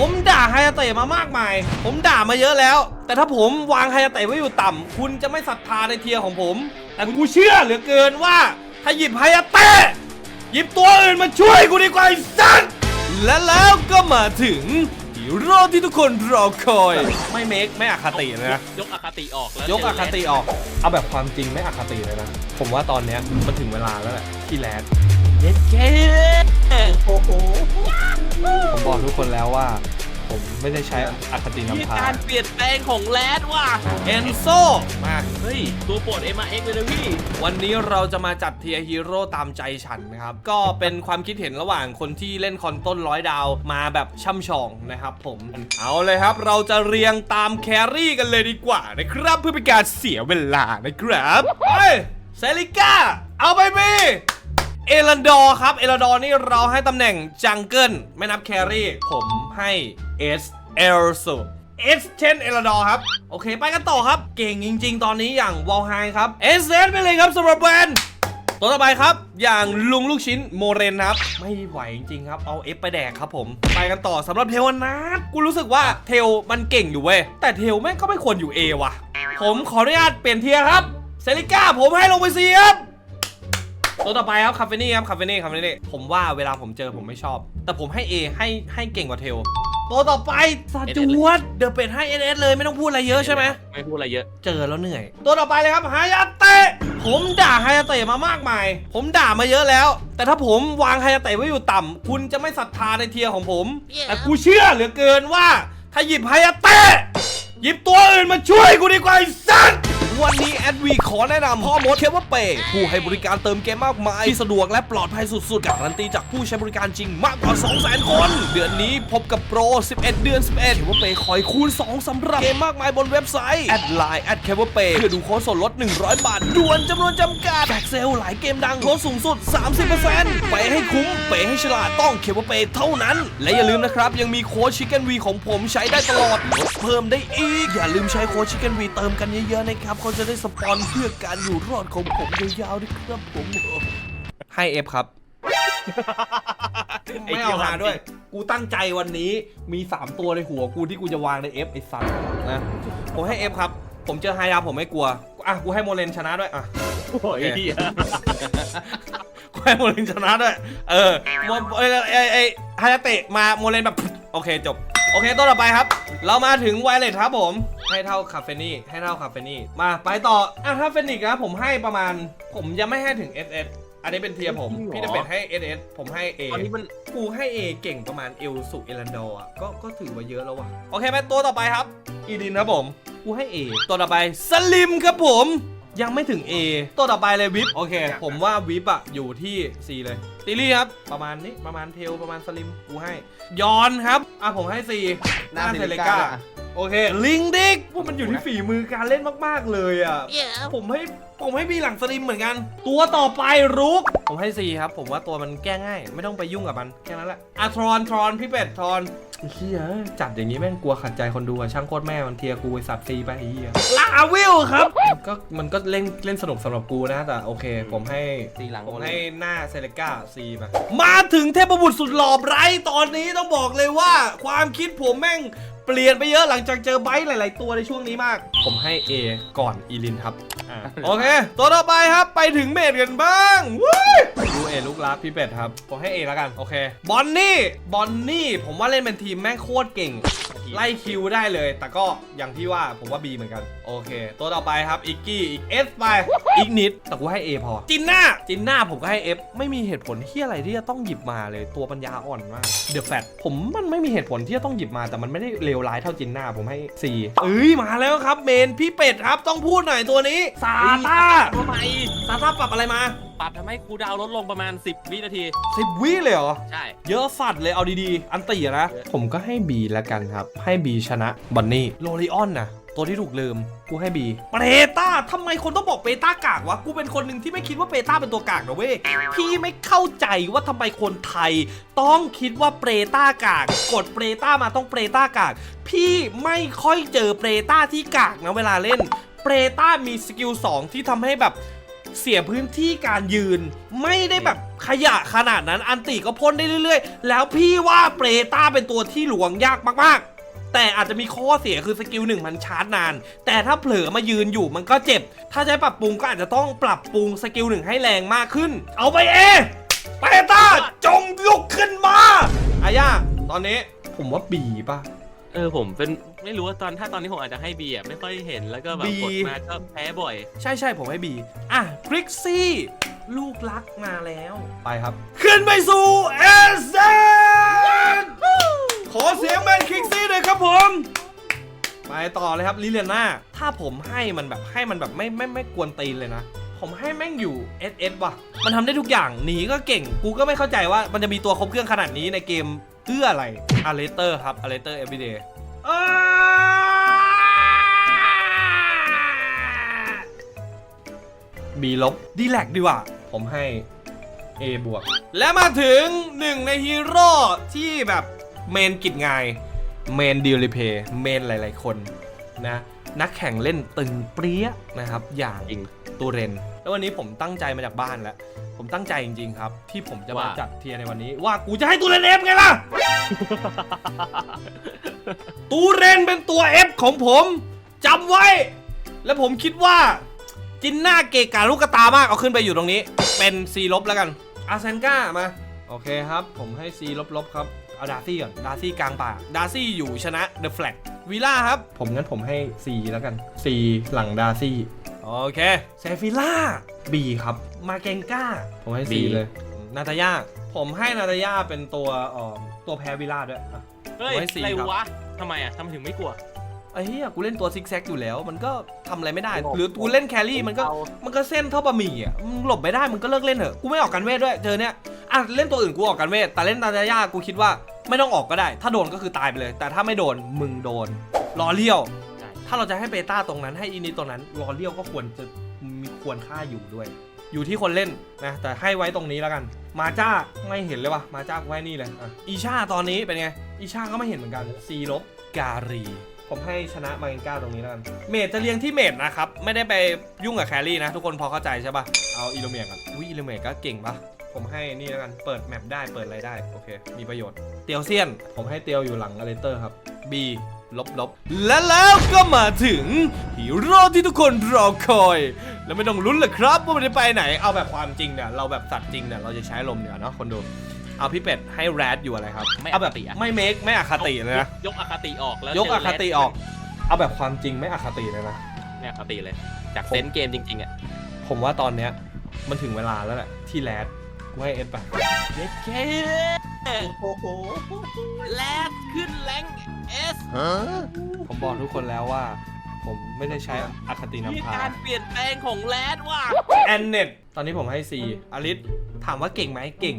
ผมด่าไฮยาเตะมามากมาย ผมด่ามาเยอะแล้ว แต่ถ้าผมวางไฮยาเตะไว้อยู่ต่ำ คุณจะไม่ศรัทธาในเทียร์ของผม แต่กูเชื่อเหลือเกินว่า ถ้าหยิบไฮยาเตะหยิบตัวอื่นมาช่วยกูดีกว่าไอ้สัสและแล้วก็มาถึงฮีโร่ที่ทุกคนรอคอย ไม่เมคไม่อคติเลยนะ ยกอคติออกแล้วยกอคติออก เอาแบบความจริงไม่อคติเลยนะ ผมว่าตอนเนี้ยมันถึงเวลาแล้วแหละที่แลนด์เย็ดเก้ โอ้โหผมบอกทุกคนแล้วว่า ผมไม่ได้ใช้อคติมีนำพาการเปลี่ยนแปลงของแรดว่ะเอนโซมา เฮ้ย ตัวโปรด m อ x เลยนะพี่ วันนี้เราจะมาจัดเทียร์ฮีโร่ตามใจฉันนะครับ ก็เป็นความคิดเห็นระหว่างคนที่เล่นคอนต้นร้อยดาวมาแบบช่ำชองนะครับผม เอาเลยครับ เราจะเรียงตามแครี่กันเลยดีกว่านะครับเพื่อเป็นการเสียเวลานะครับเฮ้ยเซริก้าเอาไปบี เอรันดอร์ครับ เอรันดอร์นี่เราให้ตำแหน่งจังเกิลไม่นับแครี่ผมให้เอสเอลซูเอสเช่นเอรันดอร์ครับ โอเคไปกันต่อครับ เก่งจริง ๆ ตอนนี้อย่างวอลไฮครับเอสเซไปเลยครับสำหรับแวนตัวต่อไปครับ อย่างลุงลูกชิ้นโมเรนครับ ไม่ไหวจริงๆครับ เอาเอฟไปแดกครับผม ไปกันต่อสำหรับเทวนาทกูรู้สึกว่าเทลมันเก่งอยู่เว้ย แต่เทลแม่งก็ไม่ควรอยู่ A ว่ะ ผมขออนุญาตเปลี่ยนเทียครับเซริก้าผมให้ลงไปซีครับ ตัวต่อไปครับคาเฟนี่ครับคาเฟนี่คาเฟนี่ผมว่าเวลาผมเจอผมไม่ชอบ แต่ผมให้ A ให้ให้เก่งกว่าเทลตัวต่อไปซาจวดเดอะเป็ดให้ NS เลยไม่ต้องพูดอะไรเยอะใช่ไหมไม่พูดอะไรเยอะ เจอแล้วเหนื่อย ตัวต่อไปเลยครับฮายาเตะผมด่าฮายาเตะมามากมาย ผมด่ามาเยอะแล้ว แต่ถ้าผมวางฮายาเตะไว้อยู่ต่ำคุณจะไม่ศรัทธาในเทียร์ของผม แต่กูเชื่อเหลือเกินว่า ถ้าหยิบฮายาเตะหยิบตัวอื่นมาช่วยกูดีกว่าไอ้สัสวั วันนี้แอดวีขอแนะนำพ่อมดเคเบิลเปย์ผู้ให้บริการเติมเกมมากมาย ที่สะดวกและปลอดภัยสุดๆ การันตีจากผู้ใช้บริการจริงมากกว่า 200,000 คน เดือนนี้พบกับโปร 11 เดือน 11เคเบิลเปย์คอยคูณ 2สำหรับเกมมากมายบนเว็บไซต์ แอดไลน์แอดเคเบิลเปย์เพื่อดูโค้ดส่วนลด 100 บาทด่วนจำนวนจำกัดแจกเซลล์หลายเกมดังลดสูงสุด 30%ไปให้คุ้มเปย์ให้ฉลาดต้องเคเบิลเปย์เท่านั้น และอย่าลืมนะครับยังมีโค้ดชิคเก้นวีของผมใช้ได้ตลอดลดเพิ่มได้อีกอย่าลืมใช้โค้ดชิคเก้นวีเติมกันเยอะๆนะครับเขาจะได้สปอนเพื่อการอยู่รอดของผมยาวๆด้วยครับผมให้เอฟครับ ไม่เอาหาด้วย กูตั้งใจวันนี้มี 3 ตัวในหัวกูที่กูจะวางใน F ไอ้สัตว์นะผมให้ F ครับ ผมเจอไฮยาผมไม่กลัว อะ กูให้โมเลนชนะด้วย อะโอ้ยเหี้ยกูให้โมเลนชนะด้วย เออโมเอ้ยเอ้ยเอ้ยไฮยาเตะมาโมเลนแบบ โอเคจบ โอเคตัวต่อไปครับ เรามาถึงไวเลสครับผม ให้เท่าคาเฟนี่ให้เท่าคาเฟนี่มาไปต่ออะถ้าเฟนิกนะผมให้ประมาณ ผมยังไม่ให้ถึง SS อันนี้เป็นเทียร์ผมพี่จะเป็นให้ SS ผมให้ A ตอนนี้มันกูให้ A เก่งประมาณเอลสุเอลันดอร์อะก็ก็ถือว่าเยอะแล้วว่ะ โอเคไปตัวต่อไปครับ อีดินครับผม กูให้ A ตัวต่อไปสลิมครับผม ยังไม่ถึง A ตัวต่อไปเลยวิปโอเค ผมว่าวิปอะอยู่ที่ C เลยตีลี่ครับ ประมาณนี้ประมาณเทลประมาณสลิมกูให้ ยอนครับ อะผมให้ C หน้าเซเลกา โอเค ลิงดิกว่ามันอยู่ที่ฝีมือการเล่นมาก ๆ เลยอะ ผมให้ผมให้บีหลังสลิมเหมือนกัน ตัวต่อไปรุก ผมให้ C ครับ ผมว่าตัวมันแก้ง่าย ไม่ต้องไปยุ่งกับมันแค่นั้นแหละอะทรอนทรอนพี่เป็ดทรอนเฮียจัดอย่างนี้แม่งกลัวขัดใจคนดูอะช่างโคตรแม่มันเทียร์กูไอสัตว์ซีไปไอ้เฮียลาวิลครับก็มันก็เล่นเล่นสนุกสำหรับกูนะแต่โอเค ผมให้สีหลังผมให้หน้าเซเลกาซีไปมาถึงเทพบุตรสุดหล่อไบรท์ตอนนี้ต้องบอกเลยว่า ความคิดผมแม่งเปลี่ยนไปเยอะหลังจากเจอไบรท์หลาย ๆ ตัวในช่วงนี้มาก ผมให้ A ก่อนอีลินครับอ่าโอเค ตัวต่อไปครับไปถึงเมดกันบ้างวู้ยดูเอลูกรักพี่เป็ดครับ ผมให้ A แล้วกันโอเคบอนนี่บอนนี่ผมว่าเล่นเป็นทีมแม่งโคตรเก่ง ไล่คิวได้เลย แต่ก็อย่างที่ว่าผมว่า B เหมือนกัน โอเค ตัวต่อไปครับ อิกกี้ อีก S ไป อีกนิด แต่กูให้ A พอ จินหน้า จินหน้าผมก็ให้ F ไม่มีเหตุผลที่อะไรที่จะต้องหยิบมาเลย ตัวปัญญาอ่อนมาก เดอะแฟตผมมันไม่มีเหตุผลที่จะต้องหยิบมา แต่มันไม่ได้เลวร้ายเท่าจินหน้า ผมให้ C เอ้ย มาแล้วครับ เมน พี่เป็ดครับ ต้องพูดหน่อยตัวนี้ ซาต้าทำไมซาต้าปรับอะไรมา ปรับทำให้คูลดาวน์ลดลงประมาณ 10 วินาที สิบวิเลยเหรอ ใช่ เยอะสัตว์เลยเอาดีๆ อันตีอะนะ ผมก็ให้ B แล้วกันครับ ให้ B ชนะบันนี่ โลริออนนะ ตัวที่ถูกลืม กูให้ B เปต้าทำไมคนต้องบอกเปต้ากากวะ กูเป็นคนหนึ่งที่ไม่คิดว่าเปต้าเป็นตัวกากนะเว้ย พี่ไม่เข้าใจว่าทำไมคนไทย ต้องคิดว่าเปต้ากาก กดเปต้ามาต้องเปต้ากาก พี่ไม่ค่อยเจอเปต้าที่กากนะเวลาเล่น เปต้ามีสกิล2ที่ทำให้แบบเสียพื้นที่การยืนไม่ได้แบบขยะขนาดนั้นอันติก็พ่นได้เรื่อย ๆ แล้วพี่ว่าเปรต้าเป็นตัวที่หลวงยากมากๆ แต่อาจจะมีข้อเสียคือสกิลหนึ่งมันชาร์จนาน แต่ถ้าเผลอมายืนอยู่มันก็เจ็บ ถ้าจะให้ปรับปรุงก็อาจจะต้องปรับปรุงสกิลหนึ่งให้แรงมากขึ้น เอาไปเอเปรต้าจงลุกขึ้นมาอาย่าตอนนี้ผมว่าบีป่ะ เออผมเป็นไม่รู้ว่าตอนถ้าตอนนี้ผมอาจจะให้บีอะไม่ค่อยเห็นแล้วก็แบบ B กดมาก็แพ้บ่อย ใช่ใช่ผมให้บีอะคริกซี่ลูกรักมาแล้ว ไปครับ ขึ้นไปสู่เอเซน ขอเสียงแมนคิกซี่เลยครับผม ไปต่อเลยครับลิเลียนาถ้าผมให้มันแบบให้มันแบบไม่ไม่ไม่กวนตีนเลยนะ ผมให้แม่งอยู่ SS ว่ะ มันทำได้ทุกอย่างหนีก็เก่ง กูก็ไม่เข้าใจว่ามันจะมีตัวครบเครื่องขนาดนี้ในเกมเพื่ออะไรอาเลเตอร์ครับอาเลเตอร์เอฟวีเดย์บีลบดีแลกดีกว่า ผมให้ A บวก และมาถึงหนึ่งในฮีโร่ที่แบบ เมนกิจงาย เมนดิลิเพย์เมนหลาย ๆ คนนะนักแข่งเล่นตึงเปรี้ยนะครับ อย่างจริงตูเรน แล้ววันนี้ผมตั้งใจมาจากบ้านแล้ว ผมตั้งใจจริง ๆ ครับ ที่ผมจะมาว่า จัดเทียร์ในวันนี้ ว่ากูจะให้ตูเรนเอฟไงล่ะ ตูเรนเป็นตัว F ของผมจำไว้ แล้วผมคิดว่า จินหน้าเกะกาลูกกระตามาก เอาขึ้นไปอยู่ตรงนี้ เป็น C ลบแล้วกันอาเซนก้ามา โอเคครับ ผมให้ C ลบลบครับ เอาดาร์ซี่ก่อนดาร์ซี่กลางป่าดาร์ซี่อยู่ชนะเดอะแฟลกวิล่าครับ ผมงั้นผมให้ C แล้วกัน C หลังดาร์ซี่โอเคเซฟิล่า B ครับ มาเกงก้า ผมให้ C B เลย นาตาย่าผมให้นาตาย่าเป็นตัวเอ่อตัวแพ้วิล่าด้วยอะ เฮ้ยไว้สี่อะไรครับ วะทำไมอะทำไมถึงไม่กลัว ไอ้เหี้ยกูเล่นตัวซิกแซกอยู่แล้ว มันก็ทำอะไรไม่ได้ไม่บอกหรือกูเล่นแครี่มันก็เอามันก็เส้นเท่าบะหมี่อะมึงหลบไม่ได้มึงก็เลิกเล่นเถอะกูไม่ออกกันเวทด้วยเจอเนี้ยอะเล่นตัวอื่นกูออกกันเวทแต่เล่นตาจายากูคิดว่าไม่ต้องออกก็ได้ ถ้าโดนก็คือตายไปเลย แต่ถ้าไม่โดนมึงโดนรอเลี้ยว ใช่ ถ้าเราจะให้เบต้าตรงนั้นให้อินิตรงนั้นรอเลี้ยวก็ควรจะมีควรค่าอยู่ด้วย อยู่ที่คนเล่นนะแต่ให้ไว้ตรงนี้แล้วกัน มาจ้าไม่เห็นเลยว่ะมาจ้ากูให้นี่เลยอะอีชาตอนนี้เป็นไงอีชาก็ไม่เห็นเหมือนกันซีลบการี ผมให้ชนะมาเกนก้าตรงนี้แล้วกัน เมจจะเรียงที่เมจนะครับ ไม่ได้ไปยุ่งกับแครี่นะ ทุกคนพอเข้าใจใช่ปะเอาอิลูเมียกันอุ้ยอิลูเมียก็เก่งปะผมให้นี่แล้วกัน เปิดแมปได้ เปิดอะไรได้ โอเค มีประโยชน์ เตียวเซียน ผมให้เตียวอยู่หลังอเลนเตอร์ครับ B ลบลบและแล้วก็มาถึงฮีโร่ที่ทุกคนรอคอย แล้วไม่ต้องลุ้นเลยครับว่ามันจะไปไหน เอาแบบความจริงเนี่ย เราแบบสัตว์จริงเนี่ย เราจะใช้ลมเนี่ยเนาะคนดู เอาพี่เป็ดให้แรดอยู่อะไรครับไม่เอาแบบอคติอะ ไม่เมคไม่อคติเลยนะยกอคติออกแล้วยกเจอคติออกแรดเอาแบบความจริงไม่อคติเลยนะไม่อคติเลย จากเซนส์เกมจริงๆอะผมว่าตอนเนี้ยมันถึงเวลาแล้วแหละที่แรดกูให้เอสไปเด็ดเคแรดขึ้นแรงเอสผมบอกทุกคนแล้วว่า ผมไม่ได้ใช้อคติมีนำพาการเปลี่ยนแปลงของแรดว่ะ แอนเน็ตตอนนี้ผมให้ C อลิสถามว่าเก่งไหมเก่ง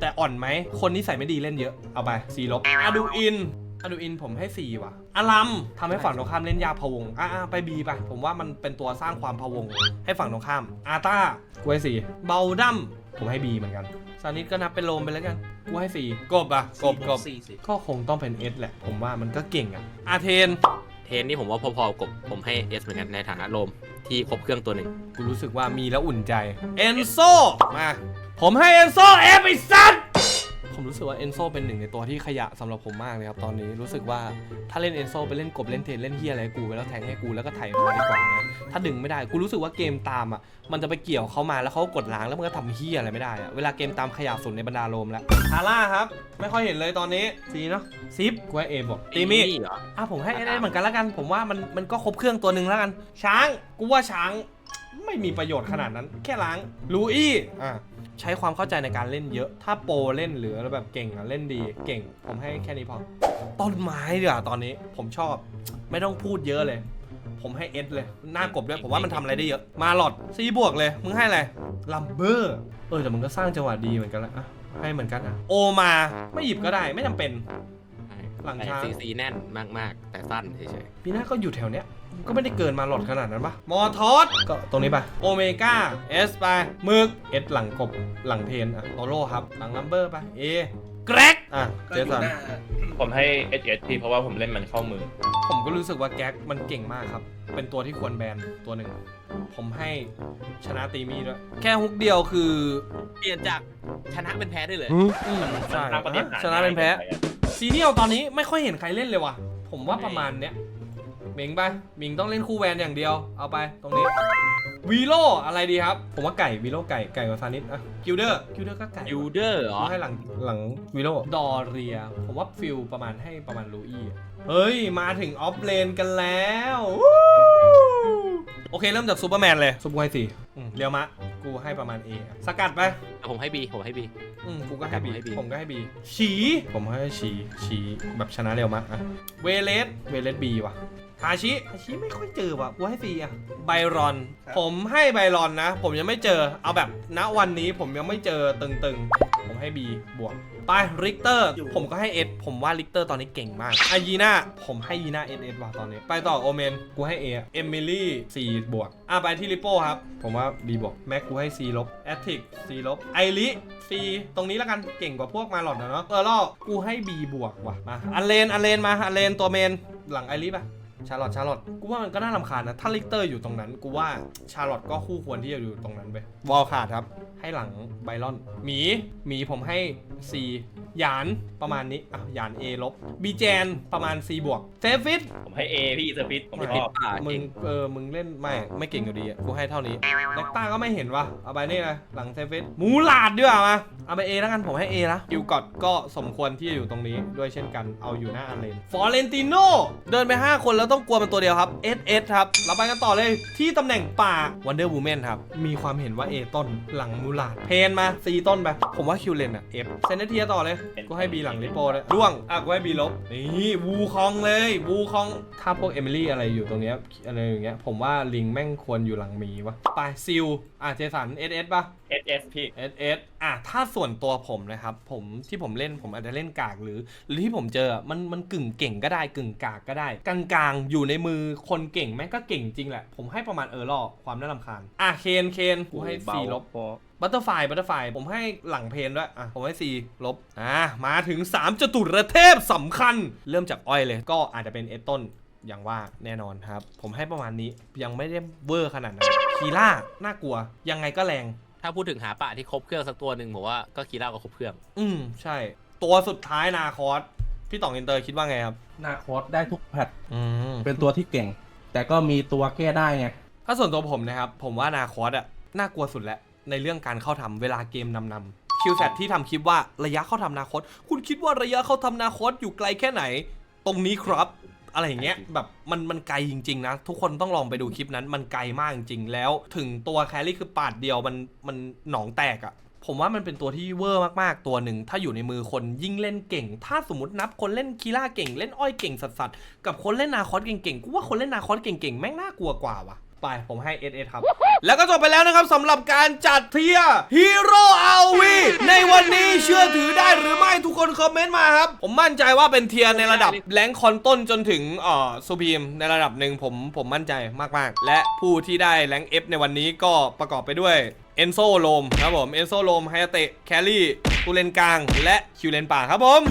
แต่อ่อนไหม คนนิสัยไม่ดีเล่นเยอะ เอาไป C ลบอะดูอินอะดูอินผมให้ C ว่ะอารัมทำให้ฝั่งตรงข้ามเล่นยากพะวงอะอะไป B ไป ผมว่ามันเป็นตัวสร้างความพะวง ให้ฝั่งตรงข้าม อาตากูให้ C เบลดัมผมให้ B เหมือนกันซานิสก็นับเป็นโลมไปแล้วกันกูให้ C กบอะกบกบสี่สิก็คงต้องเป็น S แหละ ผมว่ามันก็เก่งอะอาเทน เทนนี่ผมว่าพอๆกับผมให้เอสเหมือนกันในฐานะโลมที่ครบเครื่องตัวหนึ่งกูรู้สึกว่ามีแล้วอุ่นใจ เอนโซมา ผมให้เอนโซเอฟไอซัต ผมรู้สึกว่าเอนโซเป็นหนึ่งในตัวที่ขยะสำหรับผมมากเลยครับตอนนี้รู้สึกว่าถ้าเล่นเอนโซไปเล่นกบเล่นเทนเล่นเฮียอะไรให้กูไปแล้วแทงให้กูแล้วก็ไถ่มาดีกว่านะถ้าดึงไม่ได้กูรู้สึกว่าเกมตามอะมันจะไปเกี่ยวเขามาแล้วเขาก็กดล้างแล้วมันก็ทำเฮียอะไรไม่ได้อะเวลาเกมตามขยะสุดในบรรดาโลมแล้วทาร่าครับ ไม่ค่อยเห็นเลยตอนนี้ซีเนาะซิปกูให้เอบอกตีมี่เหรออะผมให้ได้เหมือนกันแล้วกันผมว่ามันมันก็ครบเครื่องตัวหนึ่งแล้วกัน ช้างกูว่าช้างไม่มีประโยชน์ขนาดนั้น แค่ล้างลูอี้อะ ใช้ความเข้าใจในการเล่นเยอะ ถ้าโปรเล่นหรือแบบเก่งอะเล่นดีเก่ง ผมให้แค่นี้พอ ต้นไม้ดีกว่าตอนนี้ผมชอบ ไม่ต้องพูดเยอะเลย ผมให้เอสเลยหน้ากบด้วยผมว่ามันทำอะไรได้เยอะ มาหลอดซีบวกเลย มึงให้อะไรลัมเบอร์เออแต่มึงก็สร้างจังหวะดีเหมือนกันละอะให้เหมือนกันอะโอมาไม่หยิบก็ได้ไม่จำเป็น หลังช้าง ซีซีแน่นมากๆ แต่สั้นเฉยปีหน้าก็อยู่แถวเนี้ย ก็ไม่ได้เกินมาหลอดขนาดนั้นปะมอทอสก็ตรงนี้ไปโอเมก้าเอสไปหมึกเอสหลังกบหลังเทนอะโตโร่ครับ หลังลัมเบอร์ไปเอแกรกอะก็เจอยู่สันหน้าผมให้ HS พี่เพราะว่าผมเล่นมันเข้ามือ ผมก็รู้สึกว่าแก๊กมันเก่งมากครับ เป็นตัวที่ควรแบนตัวหนึ่ง ผมให้ชนะตีมีด้วย แค่ฮุกเดียวคือ เปลี่ยนจากชนะเป็นแพ้ได้เลยอืมมันใช่สร้างประเด็นหาชนะเป็นแพ้ง่ายกิไปอะซีเนียลตอนนี้ไม่ค่อยเห็นใครเล่นเลยว่ะ ผมว่าประมาณเนี้ย หมิงไปหมิงต้องเล่นคู่แวนอย่างเดียว เอาไปตรงนี้วีโลอะไรดีครับ ผมว่าไก่วีโลไก่ไก่กับซานิสอะกิลเดอร์กิลเดอร์ก็ไก่ยูเดอร์เหรอผมให้หลังหลังวีโลดอเรีย ผมว่าฟิลประมาณให้ประมาณลูอี้อะเฮ้ย มาถึงออฟเลนกันแล้ววู้โอเค เริ่มจากซูเปอร์แมนเลยซูเปอร์ไวสี่เรียวมะ กูให้ประมาณ A อะสกัดไปผมให้บีผมให้บีอืมกูก็ให้บีผมให้ B ผมก็ให้บีฉีผมให้ฉีฉีแบบชนะเร็วมากอะเวเลสเวเลสบีว่ะ ฮาชิฮาชิไม่ค่อยเจอว่ะกูให้ซีอะไบรอนผมให้ไบรอนนะ ผมยังไม่เจอ เอาแบบณวันนี้ผมยังไม่เจอตึงๆ ผมให้ B บวก ไปริกเตอร์ ผมก็ให้ S ผมว่าริกเตอร์ตอนนี้เก่งมากอายีน่าผมให้ยีน่า S S ว่ะตอนนี้ ไปต่อโอเมน กูให้ A เอมิลี่ C บวก อะไปที่ลิโป้ครับ ผมว่า B บวก แม็กกูให้ C ลบแอตติก C ลบไอริ C ตรงนี้แล้วกันเก่งกว่าพวกมาหลอดนะเนาะเออลอกกูให้ B บวกว่ะมาอันเลนอันเลนมาอันเลนตัวเมนหลังไอริป่ะ ชาร์ลอตชาร์ลอตกูว่ามันก็น่ารำคาญนะ ถ้าลิกเตอร์อยู่ตรงนั้น กูว่าชาร์ลอตก็คู่ควรที่จะอยู่ตรงนั้นไปวอลขาดครับ ให้หลังไบรอน หมี หมีผมให้ C หยานประมาณนี้อะหยาน A ลบบีแจนประมาณ C บวกเซฟิตผมให้ A พี่เซอร์ฟิตผมชอบอ่ามึเก่งงเออมึงเล่นไม่ไม่เก่งอยู่ดีอะกูให้เท่านี้แล็กต้าก็ไม่เห็นวะเอาไปนี่เลยหลังเซฟิตมูลาดดีกว่ามาเอาไป A แล้วกันผมให้ A นะกิวกอดก็สมควรที่จะอยู่ตรงนี้ด้วยเช่นกันเอาอยู่หน้าอันเลนฟอร์เรนติโนเดินไป 5 คนแล้วต้องกลัวมันตัวเดียวครับ S S ครับเราไปกันต่อเลยที่ตำแหน่งป่า Wonder Woman ครับมีความเห็นว่า A ต้นหลังมูลาดเพนมา C ต้นไป ผมว่าคิวเลนอะ F เซนเนเทียต่อเลย กูให้ B หลังลิโป้เลยร่วงอะกูให้ B ลบ นี่วูคองเลยวูคอง ถ้าพวกเอมิลี่อะไรอยู่ตรงเนี้ยอะไรอย่างเงี้ย ผมว่าลิงแม่งควรอยู่หลังหมีวะไปซิลอะเจสัน S S ป่ะ SS พี่ S S อะถ้าส่วนตัวผมนะครับ ผมที่ผมเล่นผมอาจจะเล่นกากหรือ หรือที่ผมเจออะมันมันกึ่งเก่งก็ได้กึ่งกากก็ได้ กลางๆ อยู่ในมือคนเก่งแม่งก็เก่งจริงแหละ ผมให้ประมาณเออร์ลอความน่ารำคาญ อะเคนเคนกูให้ C ลบบัตเตอร์ไฟบัตเตอร์ไฟผมให้หลังเพนด้วยอะผมให้ C ลบอะมาถึง 3จตุรเทพสำคัญ เริ่มจากอ้อยเลย ก็อาจจะเป็นเอสต้นอย่างว่าแน่นอนครับ ผมให้ประมาณนี้ยังไม่ได้เวอร์ขนาดนั้นคีล่าน่ากลัว ยังไงก็แรง ถ้าพูดถึงหาป่าที่ครบเครื่องสักตัวหนึ่งผมว่าก็คีร่าก็ครบเครื่อง อืมใช่ ตัวสุดท้ายนาคอสพี่ต่องอินเตอร์คิดว่าไงครับนาคอสได้ทุกแพทอืมเป็นตัวที่เก่ง แต่ก็มีตัวแก้ได้ไงถ้าส่วนตัวผมนะครับ ผมว่านาคอสอะน่ากลัวสุดแล้ว ในเรื่องการเข้าทำเวลาเกมนำนำคิวแซที่ทำคลิปว่าระยะเข้าทำนาคอสคุณคิดว่าระยะเข้าทำนาคอสอยู่ไกลแค่ไหน ตรงนี้ครับ อะไรอย่างเงี้ยแบบมันมันไกลจริง ๆ นะ ทุกคนต้องลองไปดูคลิปนั้นมันไกลมากจริงๆ แล้วถึงตัวแครี่คือปาดเดียวมันมันหนองแตกอะผมว่ามันเป็นตัวที่เวอร์มากๆ ตัวหนึ่ง ถ้าอยู่ในมือคนยิ่งเล่นเก่ง ถ้าสมมตินับคนเล่นคีล่าเก่ง เล่นอ้อยเก่งสัสๆกับคนเล่นนาคอสเก่งๆ กูว่าคนเล่นนาคอสเก่งๆ แม่งน่ากลัวกว่าว่ะ ไปผมให้ S S ครับ แล้วก็จบไปแล้วนะครับสำหรับการจัดเทียฮีโร่อาวีในวันนี้เชื่อถือได้หรือไม่ทุกคนคอมเมนต์มาครับ ผมมั่นใจว่าเป็นเทียในระดับแรงคอนต้นจนถึงเอ่อซูพีมในระดับหนึ่งผมผมมั่นใจมากๆ และผู้ที่ได้แรงค์ F ในวันนี้ก็ประกอบไปด้วยเอนโซโลมครับผมเอนโซโลมไฮเตะแคลรี่ตูเลนกลาง และคิวเลนป่าครับผม